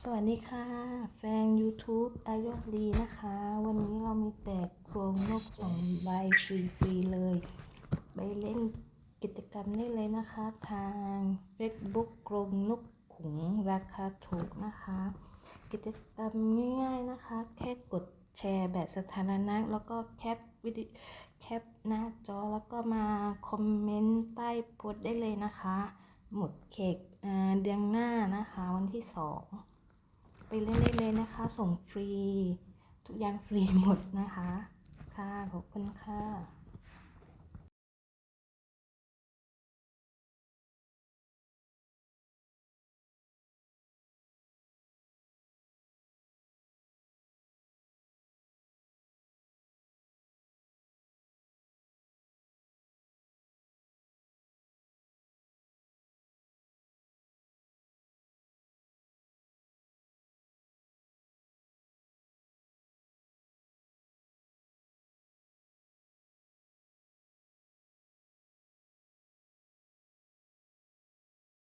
สวัสดีค่ะ แฟน YouTube อายอดลีนะคะ วันนี้เรามีแจกโครงนกสองใบฟรีๆเลย ไปเล่นกิจกรรมได้เลยนะคะ ทาง Facebook กรงนกขุงราคาถูกนะคะ กิจกรรมง่ายๆนะคะ แค่กดแชร์แบบสถานะแล้วก็แคปวิดีแคปหน้าจอแล้วก็มาคอมเมนต์ใต้โพสต์ได้เลยนะคะ หมดเขกเดือนหน้านะคะวันที่สอง ไปเล่นได้เลยนะคะ ส่งฟรี ทุกอย่างฟรีหมดนะคะ ค่ะ ขอบคุณค่ะ